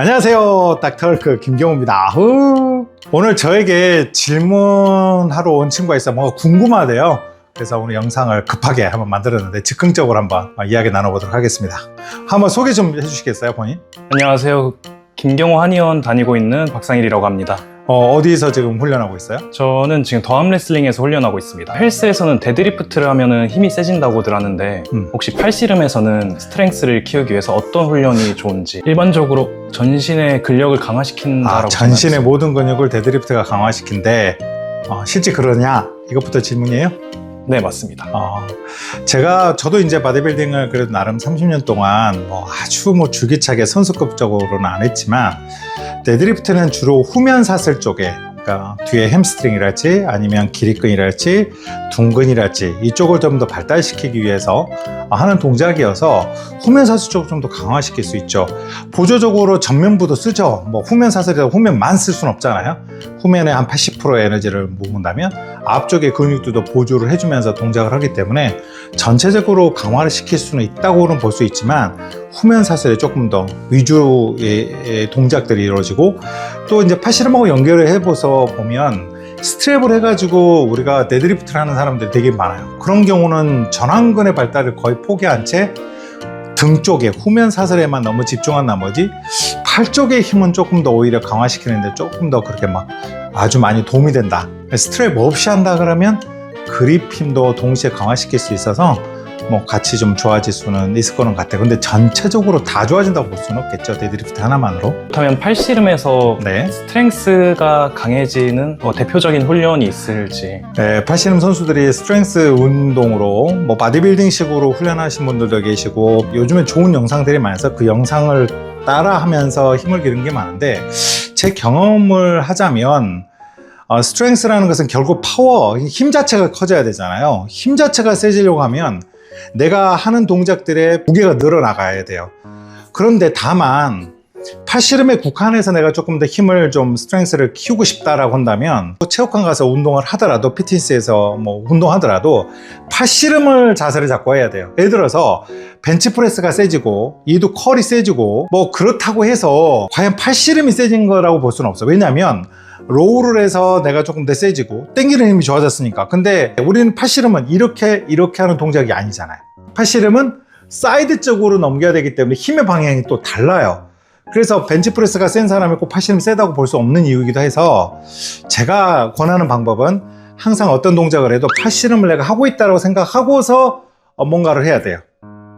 안녕하세요. 닥터크 김경호입니다. 후. 오늘 저에게 질문하러 온 친구가 있어 뭔가 궁금하대요. 그래서 오늘 영상을 급하게 한번 만들었는데 즉흥적으로 한번 이야기 나눠보도록 하겠습니다. 한번 소개 좀 해주시겠어요, 본인? 안녕하세요. 김경호 한의원 다니고 있는 박상일이라고 합니다. 어, 어디서 지금 훈련하고 있어요? 저는 지금 더함 레슬링에서 훈련하고 있습니다. 헬스에서는 데드리프트를 하면 힘이 세진다고들 하는데 음. 혹시 팔씨름에서는 스트렝스를 키우기 위해서 어떤 훈련이 좋은지 일반적으로 전신의 근력을 강화시킨다라고 아, 전신의 생각했어요. 모든 근육을 데드리프트가 강화시킨데 어, 실제 그러냐? 이것부터 질문이에요? 네 맞습니다. 어, 제가 저도 이제 바디빌딩을 그래도 나름 30년 동안 뭐 아주 뭐 줄기차게 선수급적으로는 안 했지만 데드리프트는 주로 후면 사슬 쪽에 그러니까 뒤에 햄스트링이랄지 아니면 기립근이랄지 둔근이랄지 이쪽을 좀 더 발달시키기 위해서 하는 동작이어서 후면 사슬 쪽을 좀 더 강화시킬 수 있죠. 보조적으로 전면부도 쓰죠. 뭐 후면 사슬이라 후면만 쓸 수는 없잖아요. 후면에 한 80%의 에너지를 모은다면 앞쪽의 근육들도 보조를 해주면서 동작을 하기 때문에 전체적으로 강화를 시킬 수는 있다고는 볼 수 있지만 후면 사슬에 조금 더 위주의 동작들이 이루어지고 또 이제 팔씨름하고 연결을 해봐서 보면 스트랩을 해가지고 우리가 데드리프트를 하는 사람들이 되게 많아요. 그런 경우는 전완근의 발달을 거의 포기한 채 등 쪽에 후면 사슬에만 너무 집중한 나머지 팔 쪽의 힘은 조금 더 오히려 강화시키는데 조금 더 그렇게 막 아주 많이 도움이 된다. 스트랩 없이 한다 그러면 그립 힘도 동시에 강화시킬 수 있어서 뭐 같이 좀 좋아질 수는 있을 거는 같아요. 근데 전체적으로 다 좋아진다고 볼 수는 없겠죠. 데드리프트 하나만으로. 그렇다면 팔씨름에서 네. 스트렝스가 강해지는 뭐 대표적인 훈련이 있을지 네, 팔씨름 선수들이 스트렝스 운동으로 뭐 바디빌딩식으로 훈련하신 분들도 계시고 요즘에 좋은 영상들이 많아서 그 영상을 따라 하면서 힘을 기른 게 많은데 제 경험을 하자면 어, 스트렝스라는 것은 결국 파워, 힘 자체가 커져야 되잖아요. 힘 자체가 세지려고 하면 내가 하는 동작들의 무게가 늘어나가야 돼요. 그런데 다만 팔씨름에 국한해서 내가 조금 더 힘을 좀 스트렝스를 키우고 싶다라고 한다면 체육관 가서 운동을 하더라도 피트니스에서 뭐 운동하더라도 팔씨름을 자세를 잡고 해야 돼요. 예를 들어서 벤치프레스가 세지고 이도 컬이 세지고 뭐 그렇다고 해서 과연 팔씨름이 세진 거라고 볼 수는 없어. 왜냐하면 로우를 해서 내가 조금 더 세지고 땡기는 힘이 좋아졌으니까. 근데 우리는 팔씨름은 이렇게 이렇게 하는 동작이 아니잖아요. 팔씨름은 사이드 쪽으로 넘겨야 되기 때문에 힘의 방향이 또 달라요. 그래서 벤치프레스가 센 사람이 꼭 팔씨름 세다고 볼 수 없는 이유이기도 해서 제가 권하는 방법은 항상 어떤 동작을 해도 팔씨름을 내가 하고 있다고 생각하고서 어, 뭔가를 해야 돼요.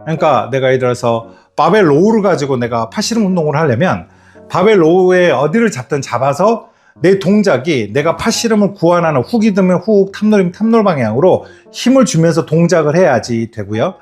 그러니까 내가 예를 들어서 바벨 로우를 가지고 내가 팔씨름 운동을 하려면 바벨 로우의 어디를 잡든 잡아서 내 동작이 내가 팔씨름을 구환하는 훅이 들면 훅, 탑놀이면 탑놀 방향으로 힘을 주면서 동작을 해야지 되고요.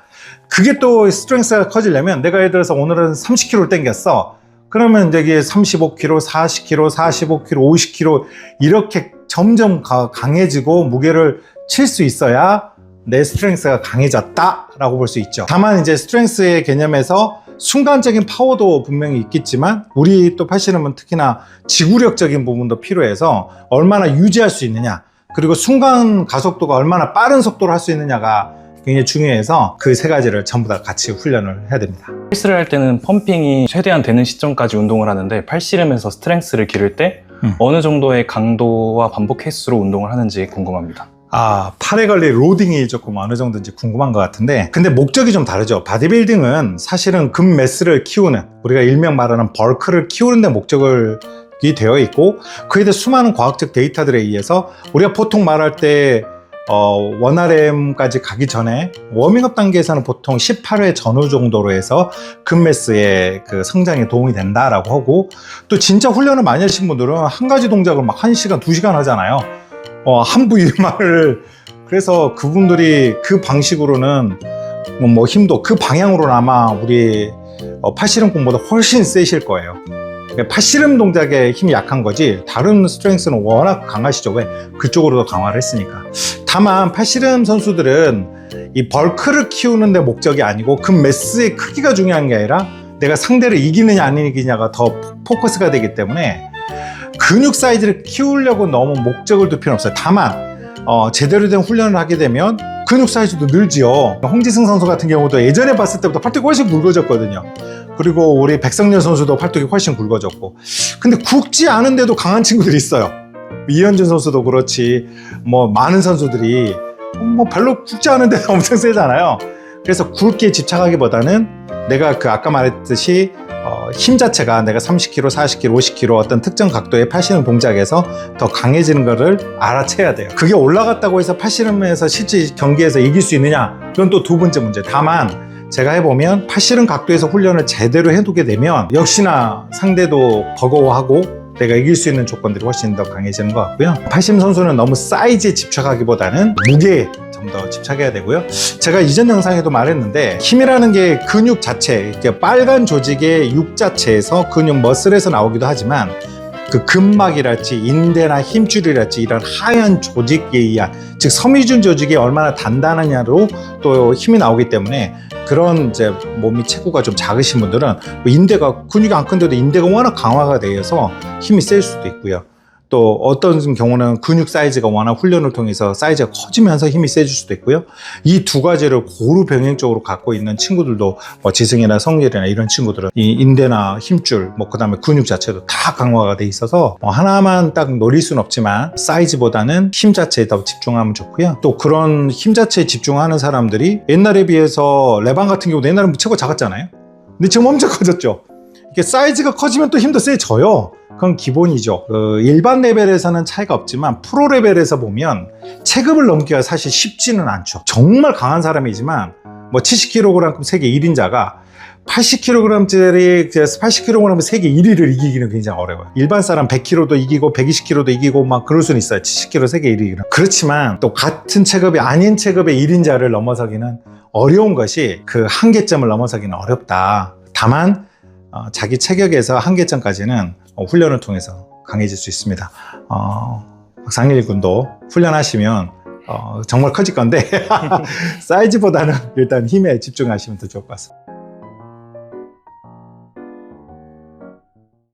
그게 또 스트렝스가 커지려면 내가 예를 들어서 오늘은 30kg를 땡겼어. 그러면 이제 이게 35kg, 40kg, 45kg, 50kg 이렇게 점점 가- 강해지고 무게를 칠 수 있어야 내 스트렝스가 강해졌다라고 볼 수 있죠. 다만 이제 스트렝스의 개념에서 순간적인 파워도 분명히 있겠지만 우리 또 팔씨름은 특히나 지구력적인 부분도 필요해서 얼마나 유지할 수 있느냐 그리고 순간 가속도가 얼마나 빠른 속도로 할 수 있느냐가 굉장히 중요해서 그 세 가지를 전부 다 같이 훈련을 해야 됩니다. 헬스를 할 때는 펌핑이 최대한 되는 시점까지 운동을 하는데 팔씨름에서 스트렝스를 기를 때 음. 어느 정도의 강도와 반복 횟수로 운동을 하는지 궁금합니다. 아, 팔에 걸릴 로딩이 조금 어느 정도인지 궁금한 것 같은데, 근데 목적이 좀 다르죠. 바디빌딩은 사실은 근 매스를 키우는, 우리가 일명 말하는 벌크를 키우는 데 목적을 이 되어 있고, 그에 대해 수많은 과학적 데이터들에 의해서 우리가 보통 말할 때, 어, 원RM까지 가기 전에 워밍업 단계에서는 보통 18회 전후 정도로 해서 근매스의 그 성장에 도움이 된다라고 하고 또 진짜 훈련을 많이 하신 분들은 한 가지 동작을 막 1시간, 2시간 하잖아요. 어, 한 부위만을 그래서 그분들이 그 방식으로는 뭐, 뭐 힘도 그 방향으로는 아마 우리 어, 팔씨름 공보다 훨씬 세실 거예요. 그러니까 팔씨름 동작에 힘이 약한 거지 다른 스트렝스는 워낙 강하시죠. 왜? 그쪽으로 더 강화를 했으니까. 다만 팔씨름 선수들은 이 벌크를 키우는 데 목적이 아니고 그 매스의 크기가 중요한 게 아니라 내가 상대를 이기느냐 안 이기느냐가 더 포커스가 되기 때문에 근육 사이즈를 키우려고 너무 목적을 둘 필요는 없어요. 다만 어, 제대로 된 훈련을 하게 되면 근육 사이즈도 늘지요. 홍지승 선수 같은 경우도 예전에 봤을 때보다 팔뚝이 훨씬 굵어졌거든요. 그리고 우리 백성열 선수도 팔뚝이 훨씬 굵어졌고. 근데 굵지 않은데도 강한 친구들이 있어요. 이현준 선수도 그렇지. 뭐 많은 선수들이 뭐 별로 굵지 않은데 엄청 세잖아요. 그래서 굵게 집착하기보다는 내가 그 아까 말했듯이 어, 힘 자체가 내가 30kg, 40kg, 50kg 어떤 특정 각도의 팔씨름 동작에서 더 강해지는 거를 알아채야 돼요. 그게 올라갔다고 해서 팔씨름에서 실제 경기에서 이길 수 있느냐? 그건 또 두 번째 문제. 다만 제가 해보면 팔씨름 각도에서 훈련을 제대로 해두게 되면 역시나 상대도 버거워하고 내가 이길 수 있는 조건들이 훨씬 더 강해지는 것 같고요. 팔심 선수는 너무 사이즈에 집착하기보다는 무게 에좀더 집착해야 되고요. 제가 이전 영상에도 말했는데 힘이라는 게 근육 자체, 빨간 조직의 육 자체에서 근육 머슬에서 나오기도 하지만 그 근막이랄지 인대나 힘줄이랄지 이런 하얀 조직에 의한 즉 섬유준 조직이 얼마나 단단하냐로 또 힘이 나오기 때문에 그런 이제 몸이 체구가 좀 작으신 분들은 뭐 인대가 근육이 안 큰데도 인대가 워낙 강화가 되어서 힘이 셀 수도 있고요. 또 어떤 경우는 근육 사이즈가 워낙 훈련을 통해서 사이즈가 커지면서 힘이 세질 수도 있고요. 이 두 가지를 고루 병행적으로 갖고 있는 친구들도 뭐 지승이나 성렬이나 이런 친구들은 이 인대나 힘줄, 뭐 그다음에 근육 자체도 다 강화가 돼 있어서 뭐 하나만 딱 노릴 수는 없지만 사이즈보다는 힘 자체에 더 집중하면 좋고요. 또 그런 힘 자체에 집중하는 사람들이 옛날에 비해서 레방 같은 경우도 옛날에 체구가 작았잖아요. 근데 지금 엄청 커졌죠. 이게 사이즈가 커지면 또 힘도 세져요. 그건 기본이죠. 그 일반 레벨에서는 차이가 없지만 프로 레벨에서 보면 체급을 넘기가 사실 쉽지는 않죠. 정말 강한 사람이지만 뭐 70kg 세계 1인자가 80kg짜리 80kg 세계 1위를 이기기는 굉장히 어려워요. 일반 사람 100kg도 이기고 120kg도 이기고 막 그럴 수는 있어요. 70kg 세계 1위는. 그렇지만 또 같은 체급이 아닌 체급의 1인자를 넘어서기는 어려운 것이 그 한계점을 넘어서기는 어렵다. 다만 어, 자기 체격에서 한계점까지는 어, 훈련을 통해서 강해질 수 있습니다. 어, 박상일 군도 훈련하시면 어, 정말 커질 건데 사이즈보다는 일단 힘에 집중하시면 더 좋을 것 같습니다.